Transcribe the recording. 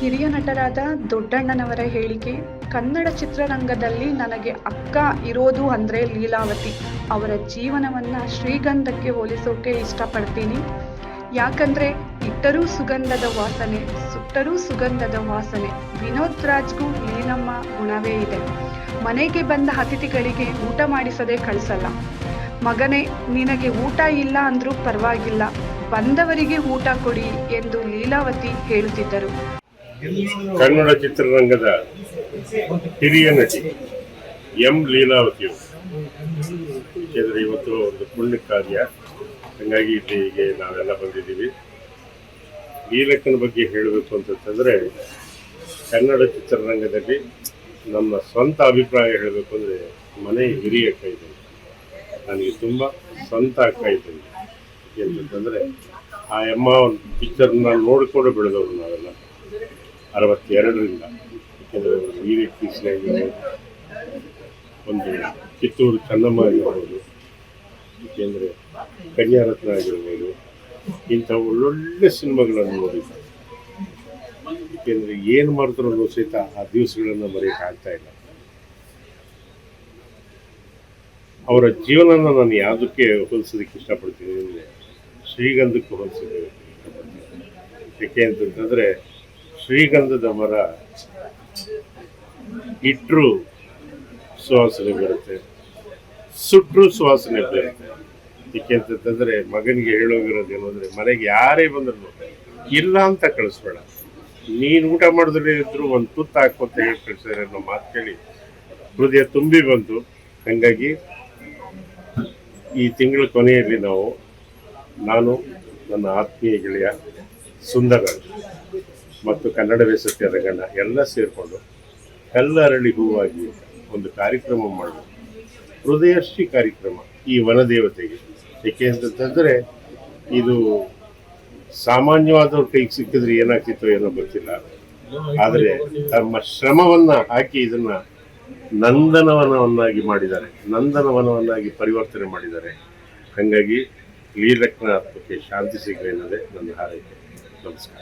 ಹಿರಿಯ ನಟರಾದ ದೊಡ್ಡಣ್ಣನವರ ಹೇಳಿಕೆ, ಕನ್ನಡ ಚಿತ್ರರಂಗದಲ್ಲಿ ನನಗೆ ಅಕ್ಕ ಇರೋದು ಅಂದ್ರೆ ಲೀಲಾವತಿ. ಅವರ ಜೀವನವನ್ನ ಶ್ರೀಗಂಧಕ್ಕೆ ಹೋಲಿಸೋಕೆ ಇಷ್ಟಪಡ್ತೀನಿ. ಯಾಕಂದ್ರೆ ಇಟ್ಟರೂ ಸುಗಂಧದ ವಾಸನೆ, ಸುಟ್ಟರೂ ಸುಗಂಧದ ವಾಸನೆ. ವಿನೋದ್ ರಾಜ್ಗೂ ಲೀಲಮ್ಮ ಗುಣವೇ ಇದೆ. ಮನೆಗೆ ಬಂದ ಅತಿಥಿಗಳಿಗೆ ಊಟ ಮಾಡಿಸದೆ ಕಳಿಸಲ್ಲ. ಮಗನೇ, ನಿನಗೆ ಊಟ ಇಲ್ಲ ಅಂದರೂ ಪರವಾಗಿಲ್ಲ. ಬಂದವರಿಗೆ ಊಟ ಕೊಡಿ ಎಂದು ಲೀಲಾವತಿ ಹೇಳುತ್ತಿದ್ದರು. ಕನ್ನಡ ಚಿತ್ರರಂಗದ ಹಿರಿಯ ನಟಿ ಎಂ ಲೀಲಾವತಿಯವರು ಏಕೆಂದರೆ ಇವತ್ತು ಒಂದು ಪುಣ್ಯ ಕಾರ್ಯ. ಹಾಗಾಗಿ ಇಲ್ಲಿಗೆ ನಾವೆಲ್ಲ ಬಂದಿದ್ದೀವಿ. ಲೀಲಕ್ಕನ ಬಗ್ಗೆ ಹೇಳಬೇಕು ಅಂತಂತಂದರೆ, ಕನ್ನಡ ಚಿತ್ರರಂಗದಲ್ಲಿ ನಮ್ಮ ಸ್ವಂತ ಅಭಿಪ್ರಾಯ ಹೇಳಬೇಕು ಅಂದರೆ ಮನೆ ಹಿರಿಯ ಅಕ್ಕ ಇದ್ದೀನಿ ನನಗೆ ತುಂಬ ಸ್ವಂತ ಅಕ್ಕ ಏನಂತಂದರೆ ಆ ಅಮ್ಮ ಒಂದು ಪಿಕ್ಚರ್ನ ನೋಡಿಕೊಂಡು ಬೆಳೆದವರು ನಾವೆಲ್ಲ. ಅರವತ್ತೆರಡರಿಂದ. ಏಕೆಂದರೆ ವೀರ ಕೃಷ್ಣ ಒಂದು ಕಿತ್ತೂರು ಚೆನ್ನಮ್ಮ ಆಗಿರ್ಬೋದು ಏಕೆಂದರೆ ಕನ್ಯಾರತ್ನ ಆಗಿರ್ಬೋದು, ಇಂಥ ಒಳ್ಳೊಳ್ಳೆ ಸಿನಿಮಾಗಳನ್ನು ನೋಡಿದ್ದಾರೆ ಏಕೆಂದರೆ ಏನು ಮಾಡಿದ್ರು ಸಹಿತ ಆ ದಿವಸಗಳನ್ನು ಮರೆಯೋಕೆ ಆಗ್ತಾ ಇಲ್ಲ. ಅವರ ಜೀವನನ ನಾನು ಯಾವುದಕ್ಕೆ ಹೋಲಿಸೋದಕ್ಕೆ ಇಷ್ಟಪಡ್ತೀನಿ ಅಂದರೆ ಶ್ರೀಗಂಧಕ್ಕೆ ಹೋಲಿಸೋದಕ್ಕೆ ಇಷ್ಟಪಡ್ತೀನಿ. ಯಾಕೆ ಅಂತಂತಂದರೆ ಶ್ರೀಗಂಧದ ಮರ ಇಟ್ಟರು ಸುವಾಸನೆ ಬರುತ್ತೆ. ಸುಟ್ಟರು ಸುವಾಸನೆ ಬರುತ್ತೆ. ಏಕೆ ಮಗನಿಗೆ ಹೇಳೋಗಿರೋದೇನು ಅಂದರೆ, ಮನೆಗೆ ಯಾರೇ ಬಂದ್ರು ಇಲ್ಲ ಅಂತ ಕಳಿಸ್ಬೇಡ. ನೀನು ಊಟ ಮಾಡಿದ್ರೆ ಇದ್ರು ಒಂದು ತುತ್ತು ಹಾಕು ಅಂತ ಹೇಳಿ ಕಳಿಸಿದ್ರೆ ಅನ್ನೋ ಮಾತು ಕೇಳಿ ಹೃದಯ ತುಂಬಿ ಬಂತು. ಹಾಗಾಗಿ ಈ ತಿಂಗಳ ಕೊನೆಯಲ್ಲಿ ನಾವು, ನಾನು, ನನ್ನ ಆತ್ಮೀಯ ಗೆಳೆಯ ಸುಂದರರಾಜ್ ಮತ್ತು ಕನ್ನಡ ಸತ್ಯ ರಂಗಣ್ಣ ಎಲ್ಲ ಸೇರಿಕೊಂಡು ಕಲ್ಲರಳಿ ಹೂವಾಗಿ ಒಂದು ಕಾರ್ಯಕ್ರಮ ಮಾಡಬೇಕು ಹೃದಯಶ್ರೀ ಕಾರ್ಯಕ್ರಮ ಈ ವನದೇವತೆಗೆ. ಏಕೆ ಅಂತಂತಂದರೆ ಇದು ಸಾಮಾನ್ಯವಾದವ್ರ ಕೈಗೆ ಸಿಕ್ಕಿದ್ರೆ ಏನಾಗ್ತಿತ್ತೋ ಏನೋ ಗೊತ್ತಿಲ್ಲ. ಆದರೆ ತಮ್ಮ ಶ್ರಮವನ್ನು ಹಾಕಿ ಇದನ್ನು ನಂದನವನವನ್ನಾಗಿ ಮಾಡಿದ್ದಾರೆ. ನಂದನವನವನ್ನಾಗಿ ಪರಿವರ್ತನೆ ಮಾಡಿದ್ದಾರೆ. ಹಾಗಾಗಿ ಆತ್ಮಕ್ಕೆ ಶಾಂತಿ ಸಿಗಲಿ ಅನ್ನೋದೇ ನನ್ನ ಹಾರೈಕೆ. ನಮಸ್ಕಾರ.